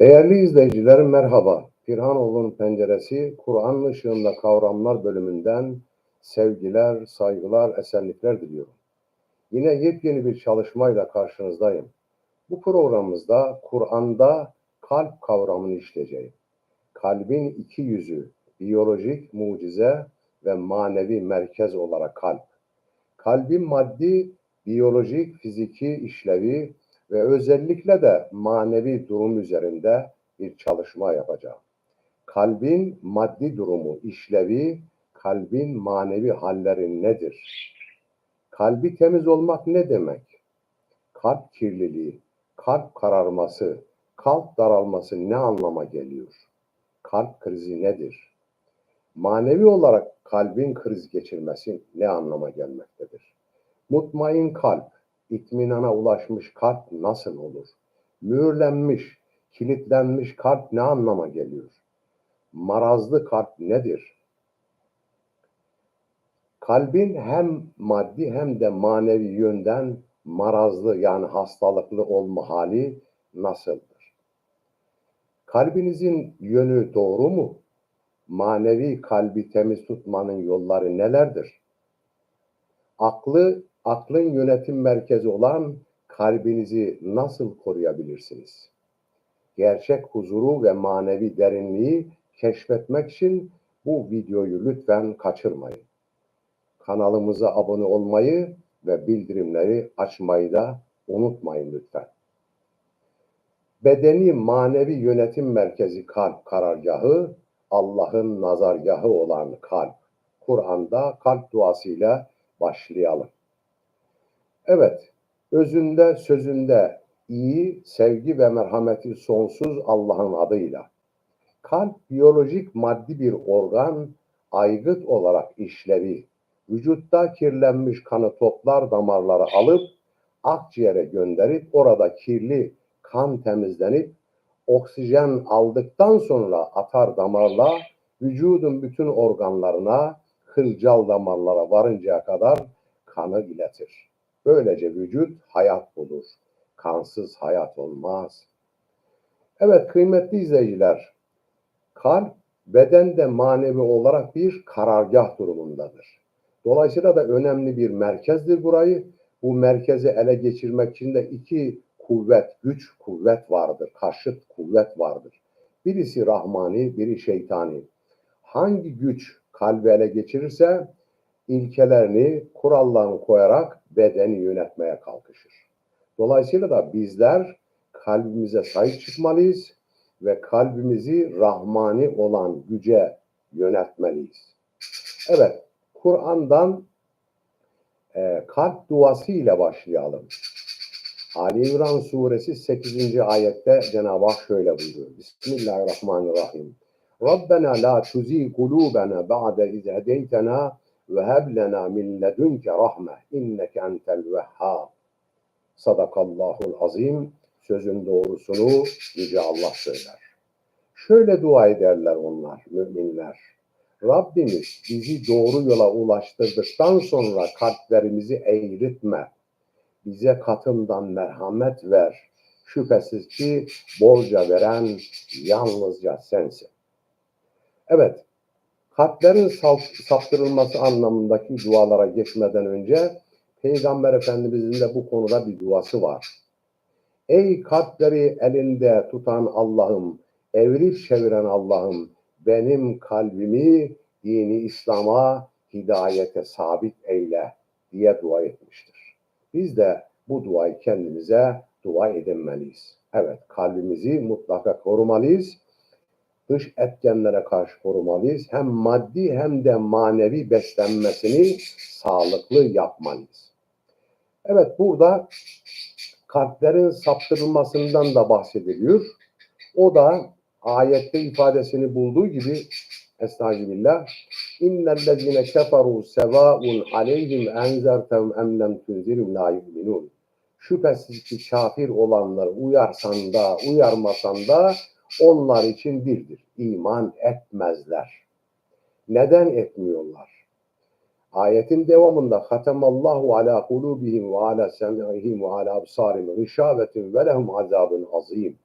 Değerli izleyicilerim merhaba. Pirhanoğlu'nun penceresi Kur'an ışığında kavramlar bölümünden sevgiler, saygılar, esenlikler diliyorum. Yine yepyeni bir çalışmayla karşınızdayım. Bu programımızda Kur'an'da kalp kavramını işleyeceğim. Kalbin iki yüzü, biyolojik mucize ve manevi merkez olarak kalp. Kalbin maddi, biyolojik, fiziki işlevi ve özellikle de manevi durum üzerinde bir çalışma yapacağım. Kalbin maddi durumu, işlevi, kalbin manevi halleri nedir? Kalbi temiz olmak ne demek? Kalp kirliliği, kalp kararması, kalp daralması ne anlama geliyor? Kalp krizi nedir? Manevi olarak kalbin kriz geçirmesi ne anlama gelmektedir? Mutmain kalp, itminana ulaşmış kalp nasıl olur? Mühürlenmiş, kilitlenmiş kalp ne anlama geliyor? Marazlı kalp nedir? Kalbin hem maddi hem de manevi yönden marazlı yani hastalıklı olma hali nasıldır? Kalbinizin yönü doğru mu? Manevi kalbi temiz tutmanın yolları nelerdir? Aklı, aklın yönetim merkezi olan kalbinizi nasıl koruyabilirsiniz? Gerçek huzuru ve manevi derinliği keşfetmek için bu videoyu lütfen kaçırmayın. Kanalımıza abone olmayı ve bildirimleri açmayı da unutmayın lütfen. Bedeni manevi yönetim merkezi kalp karargahı, Allah'ın nazargahı olan kalp. Kur'an'da kalp duasıyla başlayalım. Evet, özünde sözünde iyi, sevgi ve merhameti sonsuz Allah'ın adıyla. Kalp biyolojik maddi bir organ, aygıt olarak işlevi, vücutta kirlenmiş kanı toplar damarlara alıp akciğere gönderip orada kirli kan temizlenip oksijen aldıktan sonra atar damarla vücudun bütün organlarına kılcal damarlara varıncaya kadar kanı iletir. Böylece vücut hayat bulur. Kansız hayat olmaz. Evet kıymetli izleyiciler, kalp bedende manevi olarak bir karargah durumundadır. Dolayısıyla da önemli bir merkezdir burayı. Bu merkezi ele geçirmek için de iki kuvvet, güç kuvvet vardır. Karşıt kuvvet vardır. Birisi rahmani, biri şeytani. Hangi güç kalbi ele geçirirse ilkelerini, kurallarını koyarak bedeni yönetmeye kalkışır. Dolayısıyla da bizler kalbimize sahip çıkmalıyız ve kalbimizi rahmani olan güce yönetmeliyiz. Evet, Kur'an'dan e, kalp duası ile başlayalım. Ali İmran suresi 8. ayette Cenab-ı Hak şöyle buyuruyor. Bismillahirrahmanirrahim. Rabbena la tuzi kulubena ba'de iz hedeytena ve heb lena min ledunke rahme inneke entel vehhab. Sadakallahul azim. Sözün doğrusunu Yüce Allah söyler. Şöyle dua ederler onlar, müminler. Rabbimiz bizi doğru yola ulaştırdıktan sonra kalplerimizi eğritme. Bize katından merhamet ver. Şüphesiz ki bolca veren yalnızca sensin. Evet, kalplerin saptırılması anlamındaki dualara geçmeden önce Peygamber Efendimizin de bu konuda bir duası var. Ey kalpleri elinde tutan Allah'ım, evirip çeviren Allah'ım, benim kalbimi dini İslam'a, hidayete sabit eyle diye dua etmiştir. Biz de bu duayı kendimize dua edinmeliyiz. Evet, kalbimizi mutlaka korumalıyız. Dış etkenlere karşı korumalıyız. Hem maddi hem de manevi beslenmesini sağlıklı yapmalıyız. Evet, burada kalplerin saptırılmasından da bahsediliyor. O da ayette ifadesini bulduğu gibi Estağfirullah. İnnellezine keferu sevaun aleyhim enzertem em lem tunzirum la yu'minun. Şüphesiz ki kafir olanları uyarsan da uyarmasan da onlar için birdir. İman etmezler. Neden etmiyorlar? Ayetin devamında Hatemallahu ala kulubihim ve ala sem'ihim ve ala absarim gışavetin ve lehum azabun azim.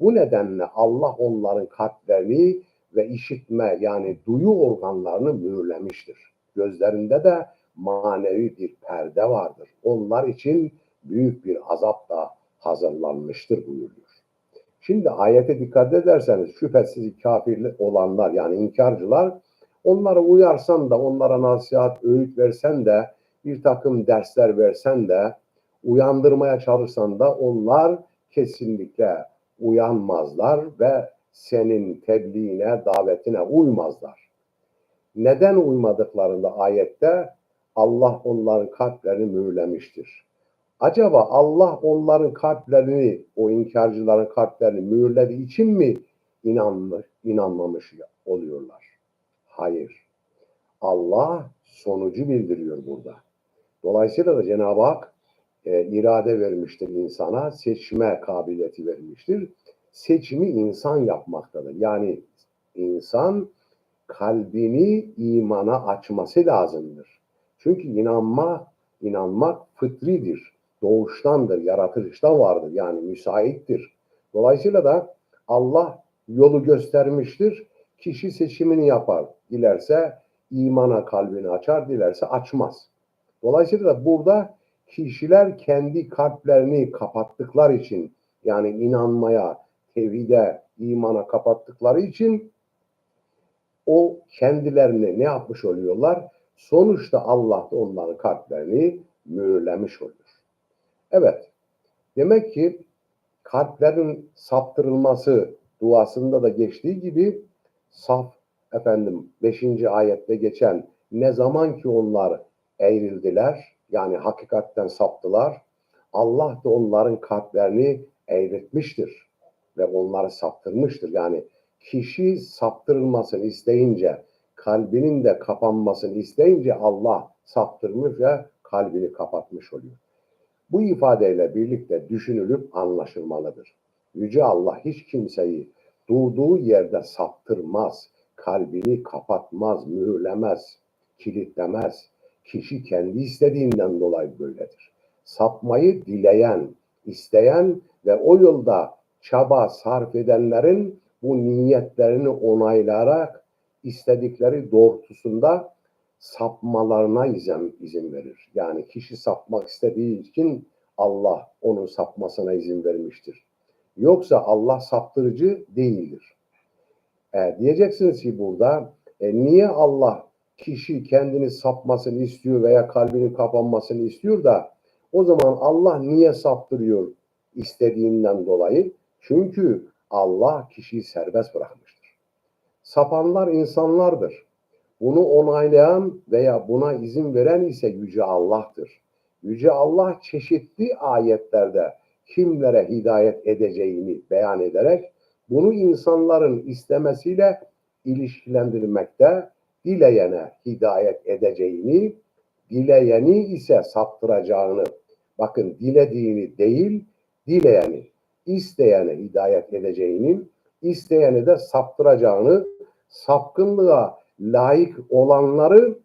Bu nedenle Allah onların kalplerini ve işitme yani duyu organlarını mühürlemiştir. Gözlerinde de manevi bir perde vardır. Onlar için büyük bir azap da hazırlanmıştır buyuruyor. Şimdi ayete dikkat ederseniz şüphesiz kafir olanlar yani inkarcılar onlara uyarsan da onlara nasihat, öğüt versen de bir takım dersler versen de uyandırmaya çalışsan da onlar kesinlikle uyanmazlar ve senin tebliğine, davetine uymazlar. Neden uymadıklarında ayette Allah onların kalplerini mühürlemiştir. Acaba Allah onların kalplerini, o inkarcıların kalplerini mühürlediği için mi inanmış, inanmamış oluyorlar? Hayır. Allah sonucu bildiriyor burada. Dolayısıyla da Cenab-ı Hak e, irade vermiştir insana, seçme kabiliyeti vermiştir. Seçimi insan yapmaktadır. Yani insan kalbini imana açması lazımdır. Çünkü inanma, inanmak fıtridir, doğuştandır, yaratılışta vardır. Yani müsaittir. Dolayısıyla da Allah yolu göstermiştir. Kişi seçimini yapar. Dilerse imana kalbini açar, dilerse açmaz. Dolayısıyla da burada kişiler kendi kalplerini kapattıkları için yani inanmaya, tevhide, imana kapattıkları için o kendilerini ne yapmış oluyorlar? Sonuçta Allah da onların kalplerini mühürlemiş oluyor. Evet, demek ki kalplerin saptırılması duasında da geçtiği gibi saf efendim 5. ayette geçen ne zaman ki onlar eğrildiler yani hakikatten saptılar Allah da onların kalplerini eğritmiştir ve onları saptırmıştır. Yani kişi saptırılmasını isteyince kalbinin de kapanmasını isteyince Allah saptırmış ve kalbini kapatmış oluyor. Bu ifadeyle birlikte düşünülüp anlaşılmalıdır. Yüce Allah hiç kimseyi durduğu yerde saptırmaz, kalbini kapatmaz, mühürlemez, kilitlemez. Kişi kendi istediğinden dolayı böyledir. Sapmayı dileyen, isteyen ve o yolda çaba sarf edenlerin bu niyetlerini onaylayarak istedikleri doğrultusunda sapmalarına izin, izin verir. Yani kişi sapmak istediği için Allah onun sapmasına izin vermiştir. Yoksa Allah saptırıcı değildir. E, diyeceksiniz ki burada e, niye Allah kişi kendini sapmasını istiyor veya kalbinin kapanmasını istiyor da o zaman Allah niye saptırıyor istediğinden dolayı? Çünkü Allah kişiyi serbest bırakmıştır. Sapanlar insanlardır. Bunu onaylayan veya buna izin veren ise Yüce Allah'tır. Yüce Allah çeşitli ayetlerde kimlere hidayet edeceğini beyan ederek bunu insanların istemesiyle ilişkilendirmekte, dileyene hidayet edeceğini, dileyeni ise saptıracağını, bakın dilediğini değil, dileyeni, isteyene hidayet edeceğini, isteyeni de saptıracağını, sapkınlığa layık olanları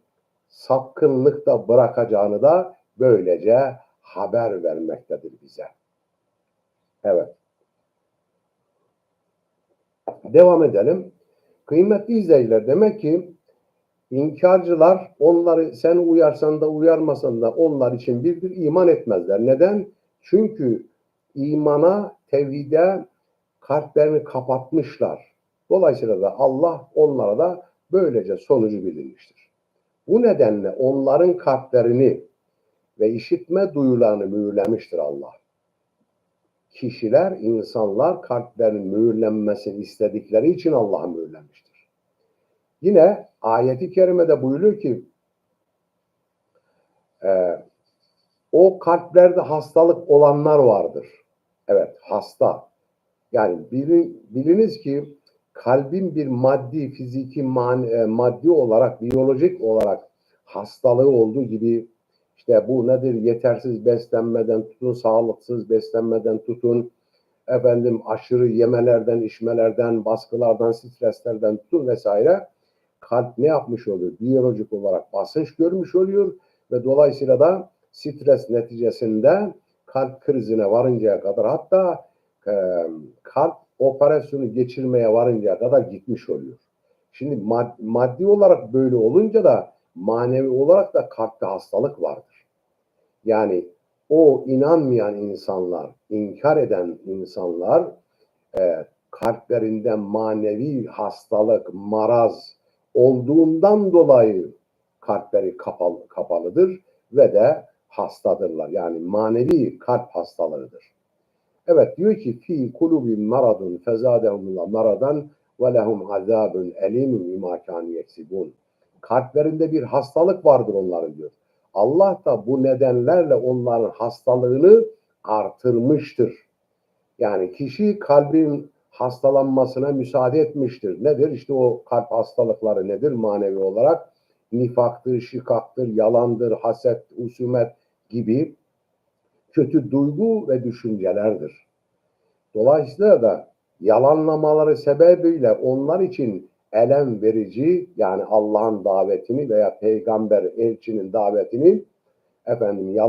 sapkınlıkta bırakacağını da böylece haber vermektedir bize. Evet. Devam edelim. Kıymetli izleyiciler demek ki inkarcılar onları sen uyarsan da uyarmasan da onlar için bir bir iman etmezler. Neden? Çünkü imana, tevhide kalplerini kapatmışlar. Dolayısıyla da Allah onlara da böylece sonucu bilinmiştir. Bu nedenle onların kalplerini ve işitme duyularını mühürlemiştir Allah. Kişiler, insanlar kalplerinin mühürlenmesini istedikleri için Allah'a mühürlenmiştir. Yine ayeti kerimede buyuruyor ki e, o kalplerde hastalık olanlar vardır. Evet hasta. Yani biliniz ki kalbin bir maddi, fiziki, man, e, maddi olarak, biyolojik olarak hastalığı olduğu gibi işte bu nedir? Yetersiz beslenmeden tutun, sağlıksız beslenmeden tutun, efendim aşırı yemelerden, içmelerden, baskılardan, streslerden tutun vesaire. Kalp ne yapmış oluyor? Biyolojik olarak basınç görmüş oluyor ve dolayısıyla da stres neticesinde kalp krizine varıncaya kadar hatta e, kalp operasyonu geçirmeye varıncaya kadar gitmiş oluyor. Şimdi mad- maddi olarak böyle olunca da manevi olarak da kalpte hastalık vardır. Yani o inanmayan insanlar, inkar eden insanlar e, kalplerinde manevi hastalık, maraz olduğundan dolayı kalpleri kapalı, kapalıdır ve de hastadırlar. Yani manevi kalp hastalığıdır. Evet diyor ki fi kulubim maradun fezadehumullah maradan ve lehum azabun elimun bima kanu yeksibun. Kalplerinde bir hastalık vardır onların diyor. Allah da bu nedenlerle onların hastalığını artırmıştır. Yani kişi kalbin hastalanmasına müsaade etmiştir. Nedir? İşte o kalp hastalıkları nedir manevi olarak? Nifaktır, şikaktır, yalandır, haset, husumet gibi kötü duygu ve düşüncelerdir. Dolayısıyla da yalanlamaları sebebiyle onlar için elem verici yani Allah'ın davetini veya peygamber elçinin davetini efendim yalan